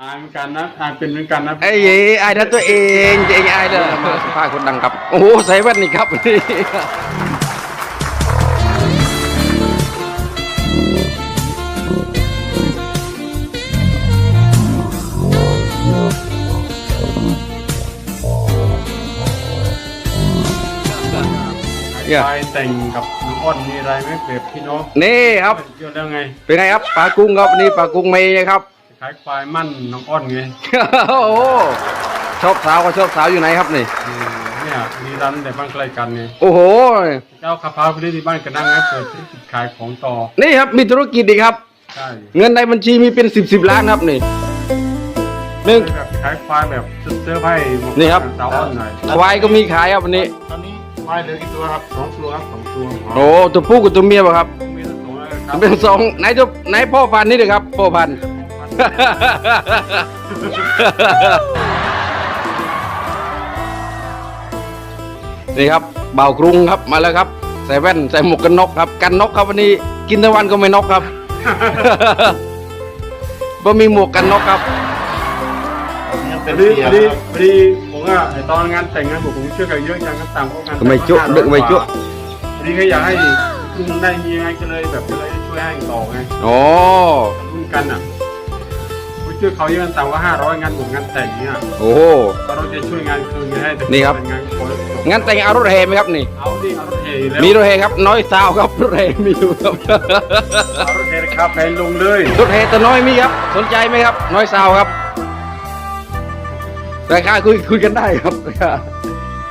อายเหมือนกันนะอายเป็นเหมือนกันนะไอ้ยไอ้นั่นตัวเองเองไอ้เด้อมาสัมภาษณ์คนดังครับ โอ้โหใส่แว่นนี่ครับนี่เนี่ยไปแต่งกับน้องอ้อนมีอะไรไหมเปรียบพี่น้องนี่ครับเยอะแล้วไงเป็นไงครับปลากุ้งครับนี่ปลากุ้งเมย์ครับ คล้ายควายมั่นน้องอ้อนไงโอ้โหชอบสาวก็ชอบสาวอยู่ไหนครับนี่ อืมเนี่ยมีร้านแต่บ้านใกล้กันไงโอ้โห เจ้าขับพาไปที่บ้านกันนั่งนะเปิดธุรกิจขายของต่อนี่ครับมีธุรกิจอีกครับ ใช่เงินในบัญชีมีเป็นสิบสิบล้านครับนี่หนึ่ง แบบขายควายแบบเสื้อผ้านี่ครับ สาวอ้อนหน่อยควายก็มีขายครับวันนี้ ตอนนี้ควายเหลือกี่ตัวครับสองตัวครับสองตัวโอ้ตัวผู้กับตัวเมียป่ะครับมีทั้งสองเลยครับเป็นสองไหนตัวไหนพ่อพันธุ์นี่เลยครับพ่อพันธุ์ นี่ครับเบากรุงครับมาแล้วครับใส่แว่นใส่หมวกกันน็อกครับ กันน็อกครับวันนี้กินทั้งวันก็ไม่น็อกครับบ่มีหมวกกันน็อกครับยังพเป็อนดีเสีพยอดีครับพอดีผมว่าไอ้ตอนงานแต่งงานผมผมเชื่อกันเยอะจังก็ต่างพวกกันทำไมจุดึกทำไมจุพอดีก็อยากให้คุณได้มีไงก็เลยแบบก็เลยช่วยให้ต่อไงโอ้รุ่นกันอะ ผมเชื่อเขาเยอะกันต่างว่าห้าร้อยงานผมงานแต่งเนี่ยโอ้โห ก็เราจะช่วยงานคืนให้แต่นี่ครับ เป็นงานคนงั้นแต่งเอารถแห่ไหมครับนี่ เอาดิเอารถเฮแล้วมีรถแห่ครับ น้อยสาวครับรถแห่มีอยู่ครับ เอารถเฮราคาแพงลงเลยรถแห่ตัวน้อยมีครับ สนใจไหมครับ น้อยสาวครับราคาคุยคุยกันได้ครับ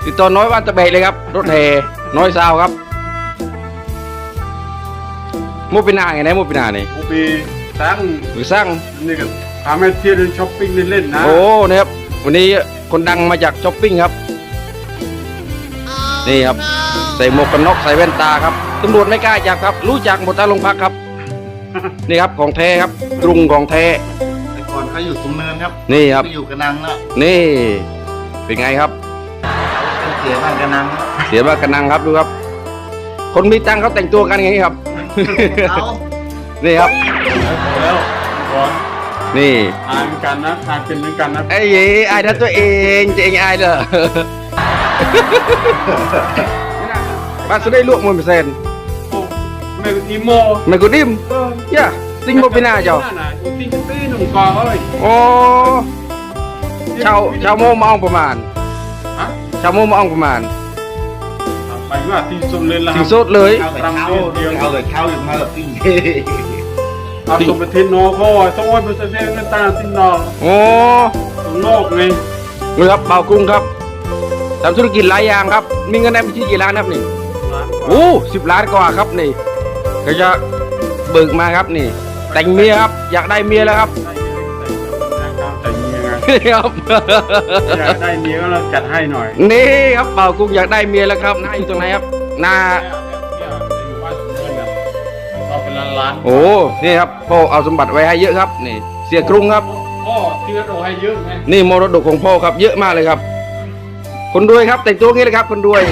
ติดต่อน้อยวันตะเบกเลยครับ รถแห่น้อยสาวครับมุกปินาไงไหนมุกปินานี่ผมไปตั้งหรือสร้าง นี่ก็ พาแม่เที่ยวเดินช้อปปิ้งเล่นๆนะ โอ้นะครับวันนี้คนดังมาจากช้อปปิ้งครับ นี่ครับ ใส่หมวกกันน็อกใส่แว่นตาครับตำรวจไม่กล้าจับครับ รู้จักหมดตาโรงพักครับ นี่ครับของแท้ครับกรุงของแท้แต่ก่อนเขาอยู่สูงเนินครับนี่ครับ ไปอยู่กระนังแล้วนี่ เป็นไงครับเป็นเสียบ้านกระนังแล้วเสียมากระนังครับดูครับ คนมีตังค์เขาแต่งตัวกันอย่างนี้ครับเขานี่ครับ แล้วก่อน นี่อายเหมือนกันนะอายเป็นเหมือนกันนะไอ้ยี่ไอ้นั่นตัวเองจะเองไอ้เด้อบ้านสุดได้ลวกมือเปอร์เซ็นต์โอ้ไม่อีโมไม่กูดิมเออย่าติงบ่ปีหน้าเจ้าน่ะอยู่ติ้งตี้หนุ่มกอเอ้ยโอ้ชาวชาวโมงมา เอองประมาณฮะชาวโมงมาเอองประมาณไปว่าที่สุดเลยล่ะที่สุดเลยเอาแต่เขาเอาแต่เขาอยู่มาแบบปิ้งเอาสมบัติโนโคต้องว่าเป็นเส้นกันตาตินนอโอ้ตรงโลกไงนี่ครับเบากรุงครับทำธุรกิจหลายอย่างครับ มีเงินในบัญชีกี่ล้านครับนี่ร้านกว่าโอ้สิบล้านกว่าครับนี่ก็จะเบิกมาครับนี่ แต่งเมียครับ อยากได้เมียแล้วครับได้เมียแต่งแต่งเมียไงนี่ครับอยากได้เมียก็เราจัดให้หน่อย นี่ครับเบากรุงอยากได้เมียแล้วครับหน้าอยู่ตรงไหนครับหน้าเอาเป็น ล้านล้านโอ้นี่ครับพ่อเอาสมบัติไว้ให้เยอะครับ นี่ เสียกรุงครับ พ่อที่กระโดดให้เยอะไงนี่มรดกของพ่อครับเยอะมากเลยครับ คนรวยครับแต่งตัวงี้เลยครับ คนรวย